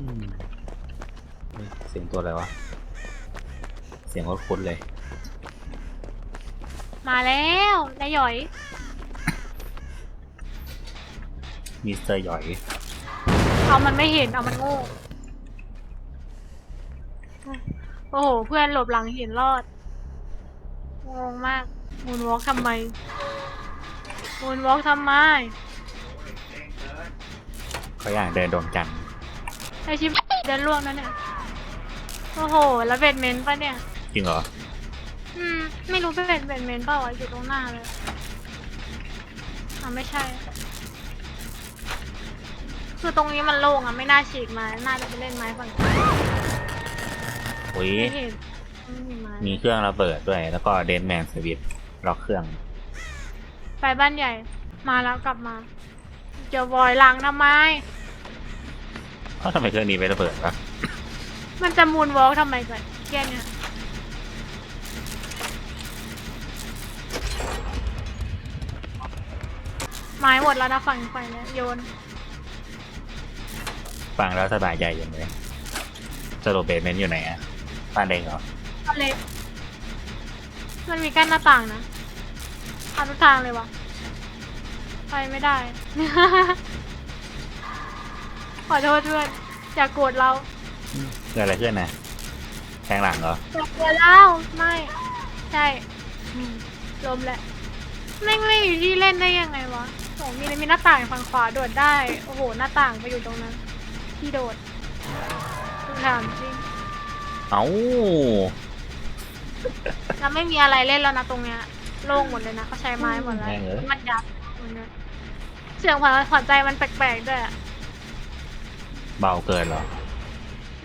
อืมเฮ้ยเสียงตัวอะไรวะ เสียงคุ้นๆเลย มาแล้วนายหยอยมิสเตอร์หยอยเอามันไม่เห็นเอามันโง่โอ้โห เพื่อนหลบหลังหินรอดงงมากมูนวอล์กทำไมมูนวอล์กทำไม เขาอยากเดินโดนกัน ไอชิมเดินล่วงนั่นเนี่ยโอ้โหแล้วเบดเมนต์ปะเนี่ย จริงเหรอ อืม ไม่รู้เป็นเบดเมนต์เปล่าวะอยู่ตรงหน้าเลยอะไม่ใช่ คือตรงนี้มันโล่งอะไม่น่าฉีกมาน่าจะไปเล่นไม้ฝั่งซ้ายอุ้ย ไม่เห็นไม่มีไม้มีเครื่องระเบิดด้วย แล้วก็เดนแมนสวิตล็อกเครื่อง ไปบ้านใหญ่ มาแล้วกลับมา เจอวอยหลังทำไม เอ้าทำไมเครื่องนี้ไม่ระเบิดวะมันจะมูนวอล์กทำไมก่อนเกียเนี่ยไม้หมดแล้วนะฝั่งไฟเนี่ยโยน ฟังแล้วสบายใจยังเลยสรุปเบสเมนต์อยู่ไหนอะบ้านเด็กเหรอเอาเล็กมันมีกั้นหน้าต่างนะเอาทุกทางเลยวะไปไม่ได้ ขอโทษเพื่อนอย่ากโกรธเราเกิดอะไรขึ้นนะแทงหลังเหรออย่าเกลียดเราไม่ ใช่อืมลมแหละแม่งไม่มีที่เล่นได้ยังไงวะโอ้มีมีหน้าต่างฝั่งขวาโดดได้ โอ้โห หน้าต่างไปอยู่ตรงนั้น ที่โดดคุณถามจริง เอ้าแล้วไม่มีอะไรเล่นแล้วนะตรงเนี้ยโล่งหมดเลยนะเขาใช้ไม้หมดแล้วแม่งเอ้ยมันยับหมดเลยเสียงขวัญขวัญใจมันแปลกๆด้วยอะ เบาเกินเหรอ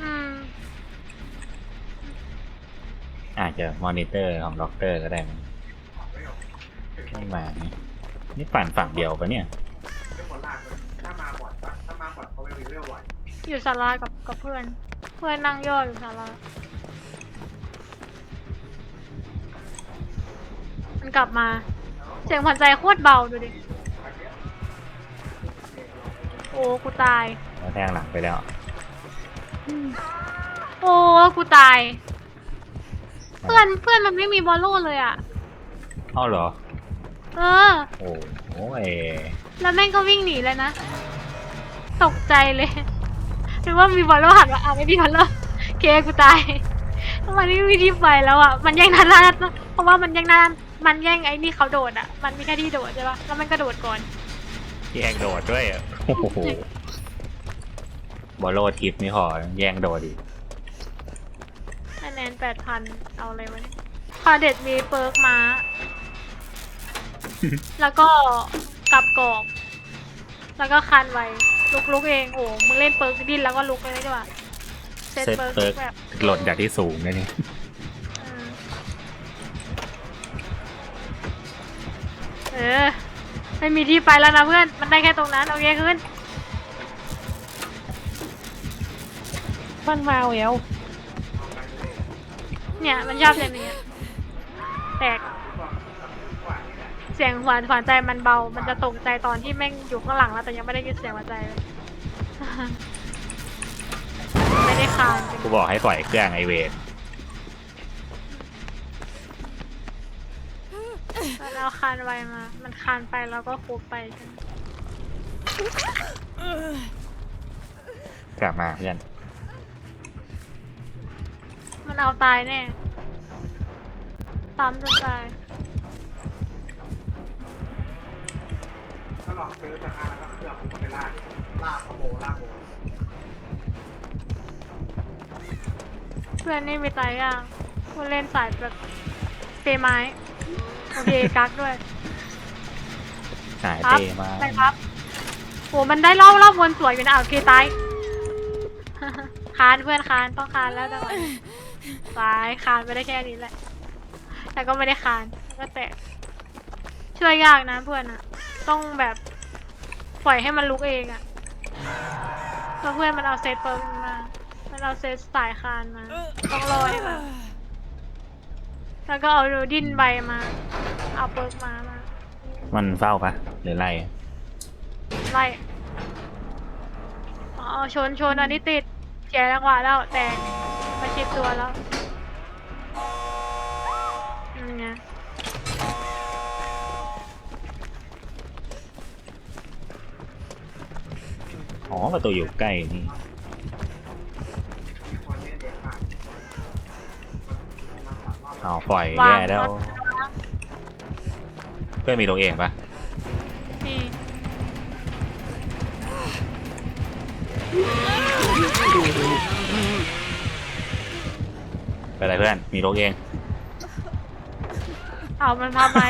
อืมอาจจะมอนิเตอร์ของด็อกเตอร์ก็ได้มั้งไม่มานี่นี่ปั่นฝั่งเดียวปะเนี่ยเรื่องคนลากเลยถ้ามาบ่อยปะถ้ามาบ่อยเขาไม่มีเรื่องไหวอยู่ศาลากับกับเพื่อน เพื่อนนั่งย่ออยู่ศาลามันกลับมา เสียงขวัญใจโคตรเบาดูดิ โอ้กูตาย แล้วแทงหลังไปแล้วโอ้กูตาย เพื่อนเพื่อนมันไม่มีบอลโล่เลยอะ เอ้าเหรอ เออ โอ้โหเอแล้วแม่งก็วิ่งหนีเลยนะ ตกใจเลยหรือว่ามีบอลโล่หันมาอะไม่มีบอลโล่เคกูตายทำไมไม่มีที่ไปแล้วอะ มันแย่งนานาเพราะว่ามันแย่งนามันแย่งไอ้นี่เขาโดดอะ มันมีแค่ที่โดดใช่ปะแล้วมันกระโดดก่อน แย่งโดดด้วยอะโอ้โหบอลโลทิปนี่พอแย่งโดดอีกคะแนนแปดพันเอาอะไรวะเนี่ยคาเด็ดมีเปิร์กม้า แล้วก็กลับกรอบแล้วก็คันไว้ลุกลุกเองโอ้มึงเล่นเปิร์กดิ้นแล้วก็ลุกเลยดีกว่าเซตเซตเปิร์กเปิร์กแบบหล่นจากที่สูงเลยนี่อืมเออ ไม่มีที่ไปแล้วนะเพื่อน มันได้แค่ตรงนั้น โอเคขึ้น มันมาแล้วเนี่ยมันชอบอย่างนี้แตก เสียงหวานหวานใจมันเบา มันจะตกใจตอนที่แม่งอยู่ข้างหลังแล้วแต่ยังไม่ได้ยินเสียงหวานใจเลย ไม่ได้คานจริงกูบอกให้ปล่อยเครื่องไอเวท มันเอาคานไวมา มันคานไปแล้วก็คุบไปใช่ไหมกลับมาเพื่อนมันเอาตายแน่ตามจนตายถ้าหลอกซื้อจากอาแล้วก็เครื่องผมก็ไปลากลากขโมยลากโมเพื่อนนี่มีตายย่างผู้เล่นสายแบบ เปไม้ โอเค กักด้วยหายครัเตมาได้ครับโหมันได้รอบรอบวนสวยอยู่นะอะโอเคตาย คานเพื่อนคานต้องคานแล้วจังหวะนี้ตายคานไปได้แค่นี้แหละ แต่ก็ไม่ได้คานก็แตก ช่วยยากนะเพื่อนอะต้องแบบ ปล่อยให้มันลุกเองอะแล้วเพื่อนมันเอาเซตเปิร์มมา มันเอาเซตสายคานมา ต้องรอให้มัน แล้วก็เอาดูดิ้นใบมา เอาเปิร์กมามามันเฝ้าปะหรือไรไล่อ๋อชนชนอันนี้ติดสียจังหวะแล้วแต่มาชิดตัวแล้วอืมไงอ๋อประตูอยู่ใกล้นี่คน เอาวปล่อยวางแย่แล้วรถเพื่อนมีลงเองปะนี่ไปไรเพื่อน มีลงเอง เอามันพาไม้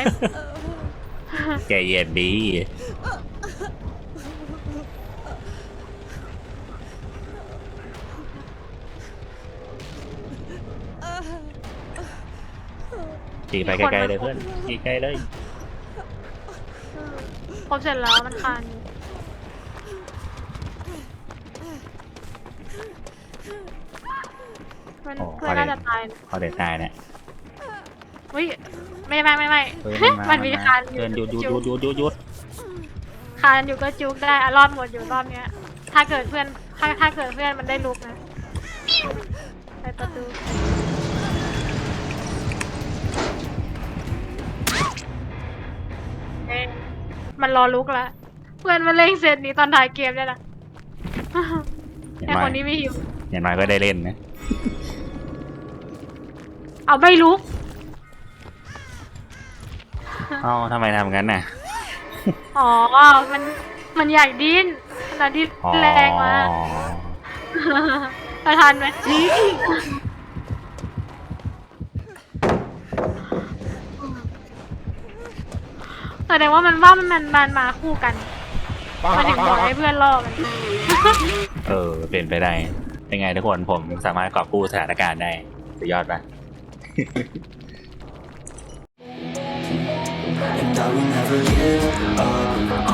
ใจเย็นดี จีไปไกลๆเลยเพื่อนจีไกลเลย ครบเสร็จแล้วมันคานอยู่มันโอ้เพื่อนน่าจะตายนะเขาเด็ดตายเนี่ยอุ้ยไม่ไม่ไม่ไม่เฮ้ยมันมีคานอเพื่อนหยุยู่ดหยุดหยุดหยุดหยุดหยุดคานอยู่ก็จุกได้อะรอดหมดอยู่รอบเนี้ย ถ้าเกิดเพื่อนถ้าถ้าเกิดเพื่อนมันได้ลุกนะไปประตู มันรอลุกแล้วเพื่อนมันเล่งเสร็จนี้ตอนถ่ายเกมเนี่ยแหละอย่างไอน้อคยนนี้ไม่หิวอย่างน้อยก็ได้เล่นนะ เอาไม่ลุก เอ้าทำไมทำงั้นน่ะ อ๋อ มัน มันอยากดิ้นขนาดที่อ๋อแรงมากประทันไหม แสดงว่ามันว่ามันมันมันมาคู่กัน มันถึงบอกให้เพื่อนล่อมันเออ เป็นไปได้เป็นไงทุกคนผมสามารถกอบกู้สถานการณ์ได้สุดยอดปะ And I will never give up